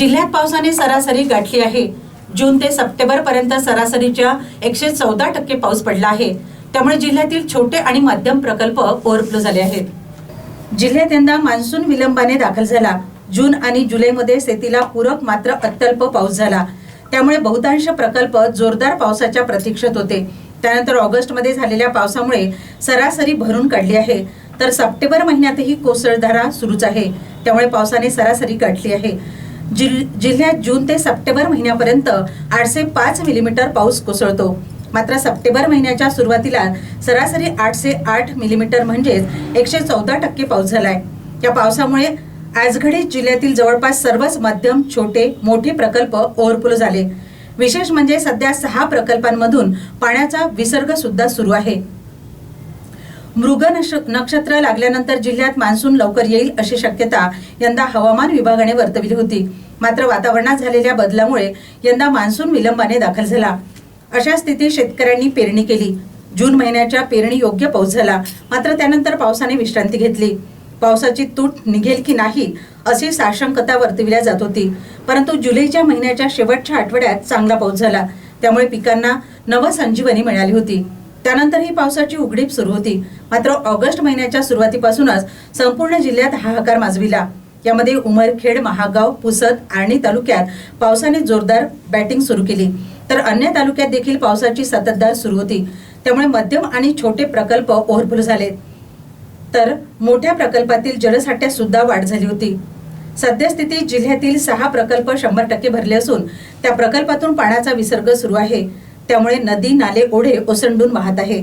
जिल्ह्यात पावसाने सरासरी गाठली आहे. जून ते सप्टेंबर पर्यंत सरासरीच्या एकशे चौदा टक्के पाऊस पडला आहे. त्यामुळे जिल्ह्यातील छोटे आणि मध्यम प्रकल्प ओव्हरफ्लो झाले आहेत. जिल्ह्यात यंदा मान्सून विलंबाने दाखल झाला. जून आणि जुलैमध्ये शेतीला पूरक मात्र अत्यल्प पाऊस झाला. त्यामुळे बहुतांश प्रकल्प जोरदार पावसाच्या प्रतीक्षेत होते. त्यानंतर ऑगस्टमध्ये झालेल्या पावसामुळे सरासरी भरून काढली आहे. तर सप्टेंबर महिन्यातही कोसळधारा सुरूच आहे. त्यामुळे पावसाने सरासरी गाठली आहे. जिल जिल्ह्यात जून ते सप्टेंबर महिन्यापर्यंत आठशे पाच मिलीमीटर पाऊस कोसळतो. मात्र सप्टेंबर महिन्याच्या सुरुवातीला सरासरी आठशे आठ मिलीमीटर म्हणजेच एकशे चौदा टक्के पाऊस झालाय. या पावसामुळे आजघडीत जिल्ह्यातील जवळपास सर्वच मध्यम छोटे मोठे प्रकल्प ओव्हरफ्लो झाले. विशेष म्हणजे सध्या सहा प्रकल्पांमधून पाण्याचा विसर्ग सुद्धा सुरू आहे. मृग नक्षत्र लागल्यानंतर जिल्ह्यात मान्सून लवकर येईल अशी शक्यता यंदा हवामान विभागाने वर्तवली होती. मात्र वातावरणात झालेल्या बदलामुळे यंदा मान्सून विलंबाने दाखल झाला. अशा स्थितीत शेतकऱ्यांनी पेरणी केली. जून महिन्याच्या पेरणी योग्य पाऊस झाला. मात्र त्यानंतर पावसाने विश्रांती घेतली. पावसाची तूट निघेल की नाही अशी साशंकता वर्तविल्या जात होती. परंतु जुलैच्या महिन्याच्या शेवटच्या आठवड्यात चांगला पाऊस झाला. त्यामुळे पिकांना नवसंजीवनी मिळाली होती. त्यानंतर ही पावसाची उघडीप सुरू होती. मात्र ऑगस्ट महिन्याच्या सुरुवातीपासूनच संपूर्ण जिल्ह्यात हाहाकार माजविला. यामध्ये उमरखेड महागाव पुसद आर्णी तालुक्यात पावसाने जोरदार बॅटिंग सुरू केली. तर अन्य तालुक्यात देखील पावसाची सततधार सुरू होती. त्यामुळे मध्यम आणि छोटे प्रकल्प ओव्हरफ्लो झाले. तर मोठ्या प्रकल्पातील जलसाठ्यात सुद्धा वाढ झाली होती. सद्यस्थितीत जिल्ह्यातील सहा प्रकल्प शंभर टक्के भरले असून त्या प्रकल्पातून पाण्याचा विसर्ग सुरू आहे. त्यामुळे नदी नाले ओढे ओसंडून वाहत आहे